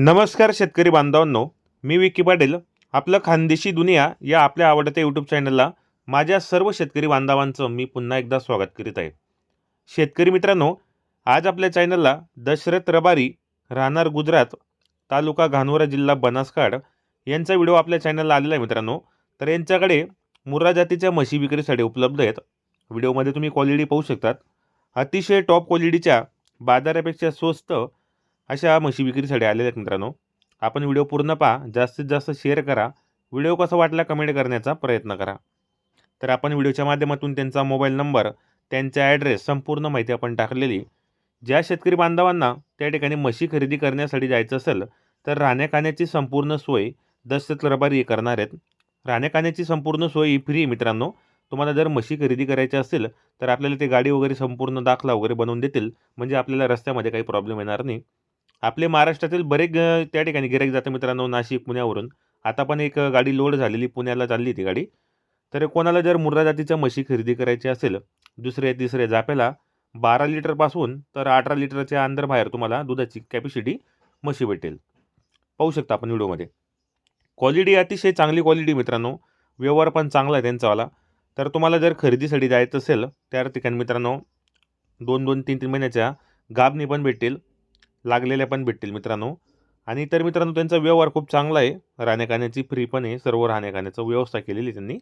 नमस्कार शेतकरी बांधवांनो मी विकी पाटील. आपलं खानदेशी दुनिया या आपल्या आवडत्या यूट्यूब चॅनलला माझ्या सर्व शेतकरी बांधवांचं मी पुन्हा एकदा स्वागत करीत आहे. शेतकरी मित्रांनो आज आपल्या चॅनलला दशरथ रबारी राहणार गुजरात तालुका घानोरा जिल्हा बनासकाड यांचा व्हिडिओ आपल्या चॅनलला आलेला आहे मित्रांनो. तर यांच्याकडे मुर्रा जातीच्या म्हशी विक्रीसाठी उपलब्ध आहेत. व्हिडिओमध्ये तुम्ही क्वालिटी पाहू शकतात. अतिशय टॉप क्वालिटीच्या बाजारापेक्षा स्वस्त अशा म्हशी विक्रीसाठी आलेल्या आहेत मित्रांनो. आपण व्हिडिओ पूर्ण पहा. जास्तीत जास्त शेअर करा. व्हिडिओ कसा वाटला कमेंट करण्याचा प्रयत्न करा. तर आपण व्हिडिओच्या माध्यमातून त्यांचा मोबाईल नंबर त्यांचा ॲड्रेस संपूर्ण माहिती आपण टाकलेली. ज्या शेतकरी बांधवांना त्या ठिकाणी म्हशी खरेदी करण्यासाठी जायचं असेल तर राहण्याखाण्याची संपूर्ण सोय दशरथ रबारी करणार आहेत. राहण्याखाण्याची संपूर्ण सोय ही फ्री मित्रांनो. तुम्हाला जर म्हशी खरेदी करायची असेल तर आपल्याला ते गाडी वगैरे संपूर्ण दाखला वगैरे बनवून देतील. म्हणजे आपल्याला रस्त्यामध्ये काही प्रॉब्लेम येणार नाही. आपले महाराष्ट्रातील बरेच त्या ठिकाणी गिराईक जातं मित्रांनो नाशिक पुण्यावरून. आता पण एक गाडी लोड झालेली पुण्याला चालली ती गाडी. तर कोणाला जर मुर्रा जातीच्या म्हशी खरेदी करायची असेल दुसऱ्या तिसऱ्या जापेला बारा लिटरपासून तर अठरा लिटरच्या अंदर बाहेर तुम्हाला दुधाची कॅपॅसिटी म्हशी भेटेल. पाहू शकता आपण व्हिडिओमध्ये. क्वालिटी अतिशय चांगली क्वालिटी मित्रांनो. व्यवहार पण चांगला आहे त्यांचावाला. तर तुम्हाला जर खरेदीसाठी जायचं असेल त्या ठिकाणी मित्रांनो दोन दोन तीन तीन महिन्याच्या गाबणी पण भेटतील. लागलेल्या पण भेटतील मित्रांनो. आणि तर मित्रांनो त्यांचा व्यवहार खूप चांगला आहे. राहण्याखाण्याची फ्री पण आहे. सर्व राहण्याखाण्याचं व्यवस्था केलेली आहे त्यांनी.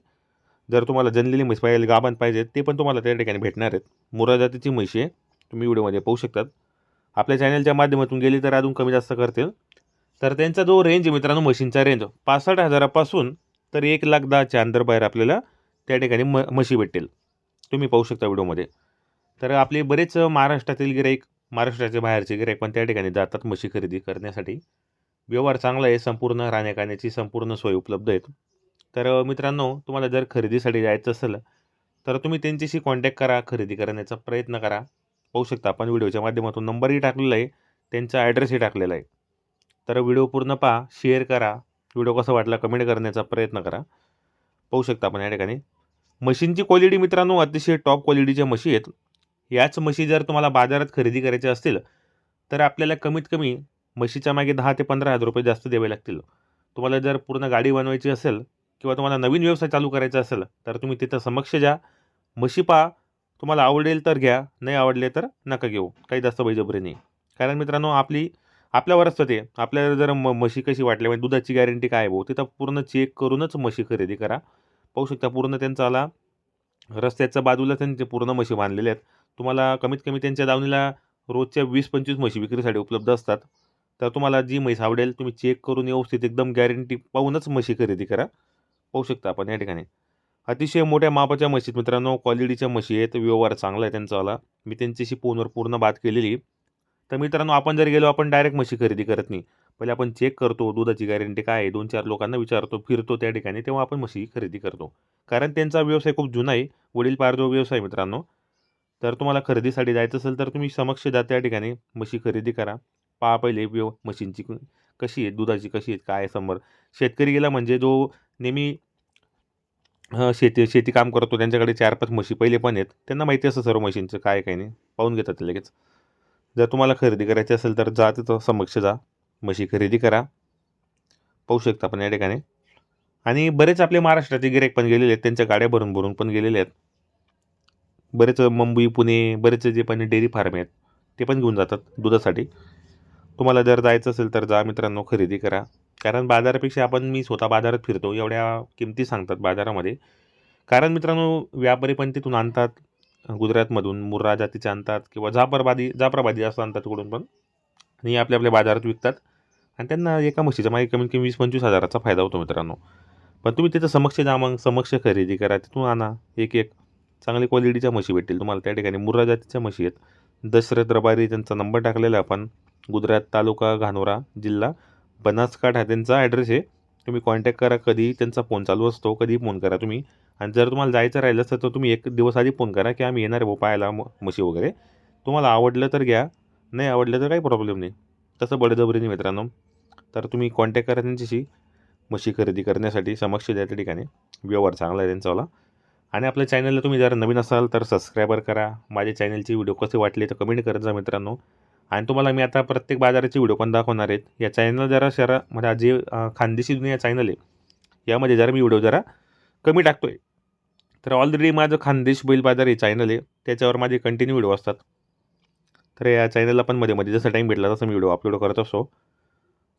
जर तुम्हाला जनलेली म्हैस पाहिजे गाभण पाहिजे ते पण तुम्हाला त्या ठिकाणी भेटणार आहेत. मुरा जातीची म्हशी आहे. तुम्ही व्हिडिओमध्ये पाहू शकतात. आपल्या चॅनलच्या माध्यमातून गेली तर अजून कमी जास्त करतील तर त्यांचा जो रेंज आहे मित्रांनो म्हशींचा रेंज पासष्ट हजारापासून तर एक लाख दहाच्या अंदर बाहेर आपल्याला त्या ठिकाणी म म्हशी भेटेल तुम्ही पाहू शकता व्हिडिओमध्ये. तर आपले बरेच महाराष्ट्रातील गिराईक महाराष्ट्राच्या बाहेरचे गिरायक पण त्या ठिकाणी जातात म्हशी खरेदी करण्यासाठी. व्यवहार चांगला आहे संपूर्ण राहण्याखाण्याची संपूर्ण सोय उपलब्ध आहेत. तर मित्रांनो तुम्हाला जर खरेदीसाठी जायचं असेल तर तुम्ही त्यांच्याशी कॉन्टॅक्ट करा खरेदी करण्याचा प्रयत्न करा. पाहू शकता आपण व्हिडिओच्या माध्यमातून नंबरही टाकलेला आहे त्यांचा ॲड्रेसही टाकलेला आहे. तर व्हिडिओ पूर्ण पहा शेअर करा. व्हिडिओ कसा वाटला कमेंट करण्याचा प्रयत्न करा. पाहू शकता आपण या ठिकाणी. मशीनची क्वालिटी मित्रांनो अतिशय टॉप क्वालिटीच्या मशी आहेत. याच म्हशी जर तुम्हाला बाजारात खरेदी करायच्या असतील तर आपल्याला कमीत कमी म्हशीच्या मागे दहा ते पंधरा हजार रुपये जास्त द्यावे लागतील. तुम्हाला जर पूर्ण गाडी बनवायची असेल किंवा तुम्हाला नवीन व्यवसाय चालू करायचा असेल तर तुम्ही तिथं समक्ष जा. म्हशी पहा तुम्हाला आवडेल तर घ्या नाही आवडले तर नका घेऊ. काही जास्त बैजबरी नाही. कारण मित्रांनो आपली आपल्यावर असतं ते आपल्याला जर म म्हशी कशी वाटली म्हणजे दुधाची गॅरंटी काय भाऊ? तिथं पूर्ण चेक करूनच म्हशी खरेदी करा. पाहू शकता पूर्ण त्यांचा आला. रस्त्याच्या बाजूला त्यांचे पूर्ण म्हशी बांधलेल्या आहेत. तुम्हाला कमीत कमी त्यांच्या दावणीला रोजच्या वीस पंचवीस म्हशी विक्रीसाठी उपलब्ध असतात. तर तुम्हाला जी म्हैस आवडेल तुम्ही चेक करून व्यवस्थित एकदम गॅरंटी पाहूनच म्हशी खरेदी करा. पाहू शकता आपण या ठिकाणी. अतिशय मोठ्या मापाच्या म्हशीत मित्रांनो. क्वालिटीच्या म्हशी आहेत. व्यवहार चांगला आहे त्यांचावाला मी त्यांच्याशी फोनवर पूर्ण बात केलेली. तर मित्रांनो आपण जर गेलो आपण डायरेक्ट म्हशी खरेदी करत नाही. पहिले आपण चेक करतो दुधाची गॅरंटी काय आहे? दोन चार लोकांना विचारतो फिरतो त्या ठिकाणी तेव्हा आपण म्हशी खरेदी करतो. कारण त्यांचा व्यवसाय खूप जुना आहे. वडील पारजो व्यवसाय मित्रांनो. तर तुम्हाला खरेदीसाठी जायचं असेल तर तुम्ही समक्ष जा त्या ठिकाणी. म्हशी खरेदी करा. पहा पहिले व्यव म्हशींची कशी आहे दुधाची कशी आहेत? काय आहे समोर? शेतकरी गेला म्हणजे जो नेहमी शेती शेती काम करतो त्यांच्याकडे चार पाच म्हशी पहिले पण आहेत. त्यांना माहिती असतं सर्व म्हशींचं काय काय नाही. पाहून घेतात ते लगेच. जर तुम्हाला खरेदी करायची असेल तर जा तिथं समक्ष जा. म्हशी खरेदी करा. पाहू शकता आपण या ठिकाणी. आणि बरेच आपले महाराष्ट्राचे गिरेक पण गेलेले आहेत. त्यांच्या गाड्या भरून भरून पण गेलेले आहेत. बरेच मुंबई पुणे बरेच जे पण डेअरी फार्म आहेत ते पण घेऊन जातात दुधासाठी. तुम्हाला जर जायचं असेल तर जा मित्रांनो खरेदी करा. कारण बाजारापेक्षा आपण मी स्वतः बाजारात फिरतो एवढ्या किमती सांगतात बाजारामध्ये. कारण मित्रांनो व्यापारी पण तिथून आणतात गुजरातमधून मुर्रा जातीचे आणतात किंवा जाफरबादी जाफराबादी असं आणतात तिकडून पण. आणि आपल्या आपल्या बाजारात विकतात. आणि त्यांना एका म्हशीचा मागे कमीत कमी वीस पंचवीस हजाराचा फायदा होतो मित्रांनो. पण तुम्ही त्याचं समक्ष जा मग समक्ष खरेदी करा तिथून आणा एक एक चांगली क्वालिटीच्या म्हशी भेटतील. तुम्हाला त्या ठिकाणी मुर्रा जातीच्या म्हशी आहेत. दशरथ रबारी त्यांचा नंबर टाकलेला आहे आपण. गुजरात तालुका घानोरा जिल्हा बनासकाठ हा त्यांचा ॲड्रेस आहे. तुम्ही कॉन्टॅक्ट करा. कधी त्यांचा फोन चालू असतो कधी फोन करा तुम्ही. आणि जर तुम्हाला जायचं राहिलं असतं तर तुम्ही एक दिवस आधी फोन करा की आम्ही येणार आहे पाहायला म म्हशी वगैरे. तुम्हाला आवडलं तर घ्या. नाही आवडलं तर काही प्रॉब्लेम नाही. तसं बळजबरीने मित्रांनो. तर तुम्ही कॉन्टॅक्ट करा त्यांच्याशी. म्हशी खरेदी करण्यासाठी समक्ष द्या त्या ठिकाणी. व्यवहार चांगला आहे त्यांचावाला आणि आपल्या चॅनलला तुम्ही जर नवीन असाल तर सबस्क्रायबर करा. माझ्या चॅनलची व्हिडिओ कसे वाटले तर कमेंट करत जा मित्रांनो. आणि तुम्हाला मी आता प्रत्येक बाजाराची व्हिडिओ पण दाखवणार आहेत या चॅनल जरा शहरा म्हणजे जे खानदेशी दुनिया चॅनल आहे यामध्ये जरा मी व्हिडिओ जरा कमी टाकतो आहे तर ऑलरेडी माझं खानदेश बैल बाजार हे चॅनल आहे. त्याच्यावर माझे कंटिन्यू व्हिडिओ असतात. तर या चॅनलला पण मध्ये मध्ये जसं टाईम भेटला तसं मी व्हिडिओ अपलोड करत असतो.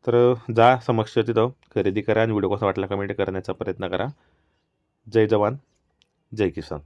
तर जा समक्ष तिथं खरेदी करा आणि व्हिडिओ कसा वाटला कमेंट करण्याचा प्रयत्न करा. जय जवान. जय किसान.